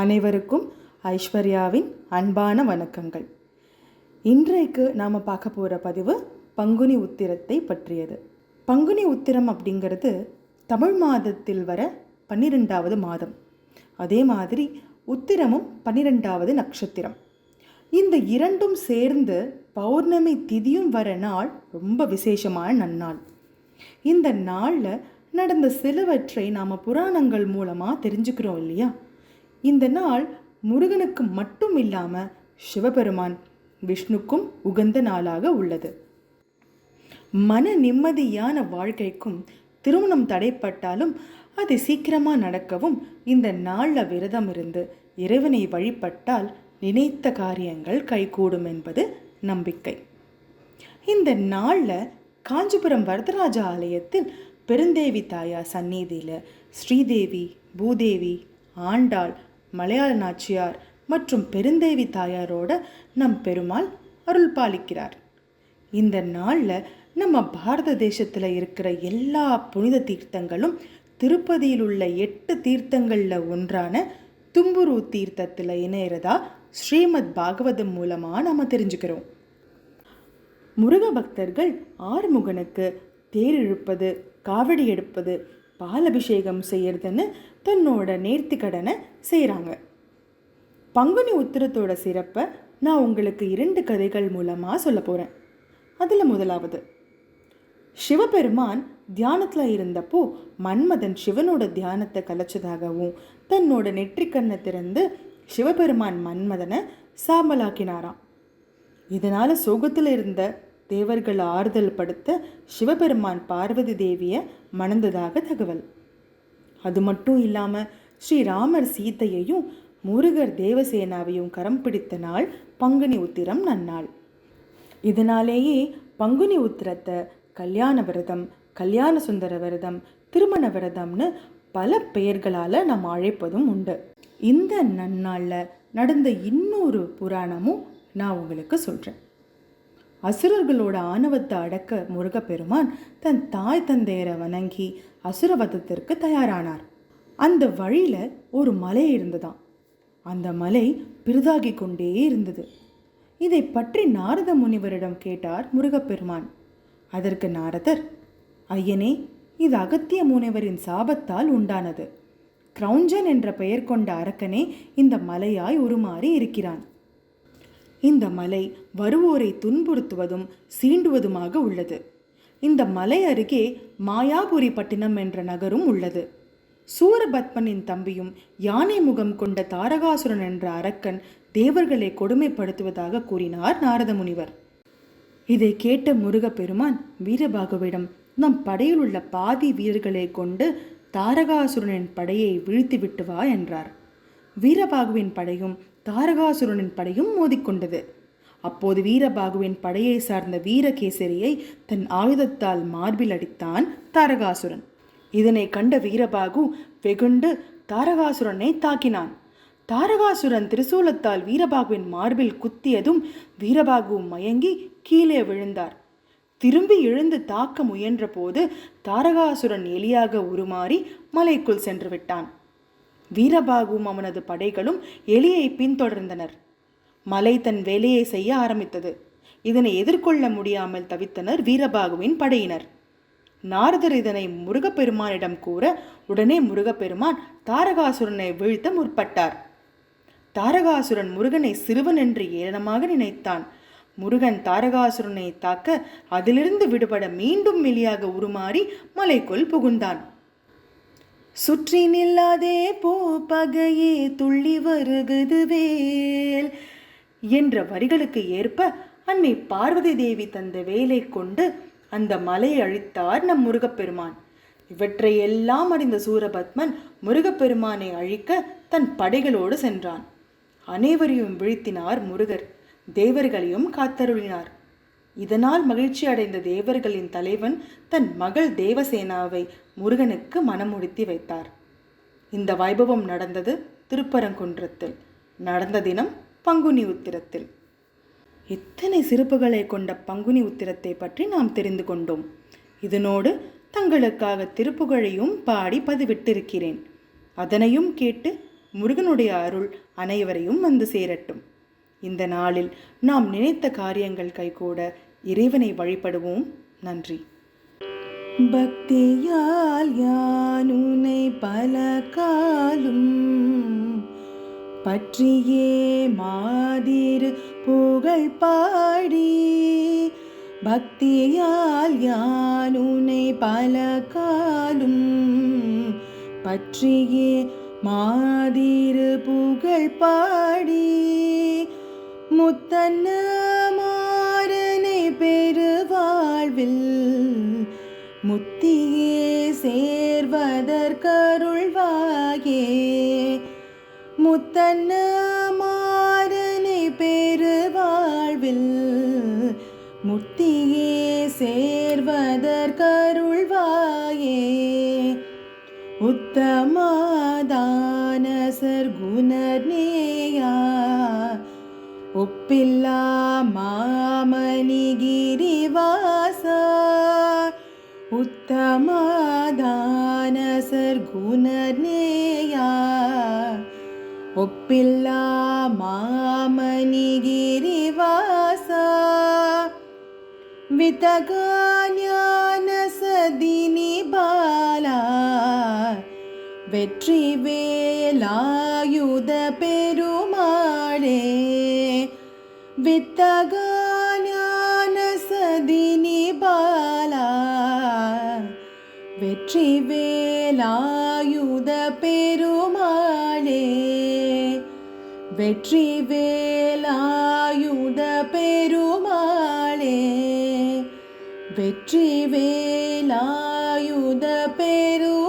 அனைவருக்கும் ஐஸ்வர்யாவின் அன்பான வணக்கங்கள். இன்றைக்கு நாம் பார்க்க போகிற பதிவு பங்குனி உத்திரத்தை பற்றியது. பங்குனி உத்திரம் அப்படிங்கிறது தமிழ் மாதத்தில் வர பன்னிரெண்டாவது மாதம். அதே மாதிரி உத்திரமும் பன்னிரெண்டாவது நட்சத்திரம். இந்த இரண்டும் சேர்ந்து பௌர்ணமி திதியும் வர நாள் ரொம்ப விசேஷமான நன்னாள். இந்த நாளில் நடந்த சிலவற்றை நாம் புராணங்கள் மூலமாக தெரிஞ்சுக்கிறோம் இல்லையா? இந்த நாள் முருகனுக்கு மட்டும் இல்லாமல் சிவபெருமான் விஷ்ணுக்கும் உகந்த நாளாக உள்ளது. மன நிம்மதியான வாழ்க்கைக்கும் திருமணம் தடைப்பட்டாலும் அது சீக்கிரமாக நடக்கவும் இந்த நாளில் விரதம் இருந்து இறைவனை வழிபட்டால் நினைத்த காரியங்கள் கைகூடும் என்பது நம்பிக்கை. இந்த நாளில் காஞ்சிபுரம் வரதராஜ ஆலயத்தில் பெருந்தேவி தாயார் சந்நிதியில் ஸ்ரீதேவி பூதேவி ஆண்டாள் மலையாள நாச்சியார் மற்றும் பெருந்தேவி தாயாரோட நம் பெருமாள் அருள் பாலிக்கிறார் இந்த நாளில் நம்ம பாரத தேசத்தில் இருக்கிற எல்லா புனித தீர்த்தங்களும் திருப்பதியில் உள்ள எட்டு தீர்த்தங்களில் ஒன்றான தும்புரு தீர்த்தத்தில் இணையிறதா ஸ்ரீமத் பாகவதம் மூலமாக நம்ம தெரிஞ்சுக்கிறோம். முருக பக்தர்கள் ஆறுமுகனுக்கு தேர் இழுப்பது காவடி எடுப்பது பாலபிஷேகம் செய்யறதுன்னு தன்னோட நேர்த்தி கடனை செய்கிறாங்க பங்குனி உத்திரத்தோட சிறப்பை நான் உங்களுக்கு இரண்டு கதைகள் மூலமாக சொல்ல போகிறேன் அதில் முதலாவது சிவபெருமான் தியானத்தில் இருந்தப்போ மன்மதன் சிவனோட தியானத்தை கலைச்சதாகவும் தன்னோட நெற்றிக்கண்ணை திறந்து சிவபெருமான் மன்மதனை சாம்பலாக்கினாராம். இதனால் சோகத்தில் இருந்த தேவர்கள் ஆறுதல் படுத்த சிவபெருமான் பார்வதி தேவியை மணந்ததாக தகவல். அது மட்டும் இல்லாமல் ஸ்ரீராமர் சீதையையும் முருகர் தேவசேனாவையும் கரம் பிடித்த நாள் பங்குனி உத்திரம் நன்னாள். இதனாலேயே பங்குனி உத்திரத்தை கல்யாண விரதம் கல்யாண சுந்தர விரதம் திருமண விரதம்னு பல பெயர்களால் நாம் அழைப்பதும் உண்டு. இந்த நன்னாளில் நடந்த இன்னொரு புராணமும் நான் உங்களுக்கு சொல்கிறேன் அசுரர்களோட ஆணவத்தை அடக்க முருகப்பெருமான் தன் தாய் தந்தையரை வணங்கி அசுரவதத்திற்கு தயாரானார். அந்த வழியில் ஒரு மலை இருந்ததாம். அந்த மலை பெரிதாகி கொண்டே இருந்தது. இதை பற்றி நாரத முனிவரிடம் கேட்டார் முருகப்பெருமான். அதற்கு நாரதர் ஐயனே இது அகத்திய முனிவரின் சாபத்தால் உண்டானது. கிரௌஞ்சன் என்ற பெயர் கொண்ட அரக்கனே இந்த மலையாய் உருமாறி இருக்கிறான். இந்த மலை வருவோரை துன்புறுத்துவதும் சீண்டுவதுமாக உள்ளது. இந்த மலை அருகே மாயாபுரி பட்டினம் என்ற நகரும் உள்ளது. சூரபத்மனின் தம்பியும் யானை முகம் கொண்ட தாரகாசுரன் என்ற அரக்கன் தேவர்களை கொடுமைப்படுத்துவதாக கூறினார் நாரத முனிவர் இதை கேட்ட முருகப்பெருமான் வீரபாகுவிடம் நம் படையில் உள்ள பாதி வீரர்களை கொண்டு தாரகாசுரனின் படையை வீழ்த்திவிட்டு வா என்றார். வீரபாகுவின் படையும் தாரகாசுரனின் படையும் மோதிக்கொண்டது. அப்போது வீரபாகுவின் படையை சார்ந்த வீரகேசரியை தன் ஆயுதத்தால் மார்பில் அடித்தான் தாரகாசுரன். இதனை கண்ட வீரபாகு வெகுண்டு தாரகாசுரனை தாக்கினான். தாரகாசுரன் திரிசூலத்தால் வீரபாகுவின் மார்பில் குத்தியதும் வீரபாகு மயங்கி கீழே விழுந்தார். திரும்பி எழுந்து தாக்க முயன்றபோது தாரகாசுரன் எலியாக உருமாறி மலைக்குள் சென்று விட்டான். வீரபாகுவும் அவனது படைகளும் எலியை பின்தொடர்ந்தனர். மலை தன் வேலையை செய்ய ஆரம்பித்தது. இதனை எதிர்கொள்ள முடியாமல் தவித்தனர் வீரபாகுவின் படையினர். நாரதர் இதனை முருகப்பெருமானிடம் கூற உடனே முருகப்பெருமான் தாரகாசுரனை வீழ்த்த முற்பட்டார். தாரகாசுரன் முருகனை சிறுவன் என்று ஏளனமாக நினைத்தான். முருகன் தாரகாசுரனை தாக்க அதிலிருந்து விடுபட மீண்டும் மெலியாக உருமாறி மலைக்குள் புகுந்தான். சுற்றி நில்லாதே போ பகையே துள்ளி வருகுது வேல். என்ற வரிகளுக்கு ஏற்ப அன்னை பார்வதி தேவி தந்த வேலை கொண்டு அந்த மலையை அழித்தார் நம் முருகப்பெருமான். இவற்றை எல்லாம் அறிந்த சூரபத்மன் முருகப்பெருமானை அழிக்க தன் படைகளோடு சென்றான். அனைவரையும் வீழ்த்தினார் முருகர். தேவர்களையும் காத்தருளினார். இதனால் மகிழ்ச்சி அடைந்த தேவர்களின் தலைவன் தன் மகள் தேவசேனாவை முருகனுக்கு மனமுடித்தி வைத்தார். இந்த வைபவம் நடந்தது திருப்பரங்குன்றத்தில். நடந்த தினம் பங்குனி உத்திரத்தில். எத்தனை சிறப்புகளை கொண்ட பங்குனி உத்திரத்தை பற்றி நாம் தெரிந்து கொண்டோம். இதனோடு தங்களுக்காக திருப்புகழையும் பாடி பதிவிட்டிருக்கிறேன். அதனையும் கேட்டு முருகனுடைய அருள் அனைவரையும் வந்து சேரட்டும். இந்த நாளில் நாம் நினைத்த காரியங்கள் கைகூட இறைவனை வழிபடுவோம். நன்றி. பக்தியால் யானுனை பல காலும் பற்றியே மாதிரு புகழ் பாடி. பக்தியால் யானுனை பல காலும் பற்றியே மாதிரு புகழ் பாடி. முத்தன்ன முத்தியே சேர்வதற்கருள்வாயே. முத்தன்ன மாறனை பெருவாழ்வில் முத்தியே சேர்வதற்கருள்வாயே. உத்தமாதான சர்க்குணர்நேயா ஒப்பில்லா மாமணிகிரிவா உத்தமாதான சர்க்குணர்நேயா ஒப்பில்லா மாமணிகிரிவாசா விதகாஞான சதினி பாலா வெற்றி வேலாயுத பெருமாளே வித்தகாஞான சதினி வெற்றி வேலாயுத பெருமாளே வெற்றி வேலாயுத பெருமாளே வெற்றி வேலாயுத பெரு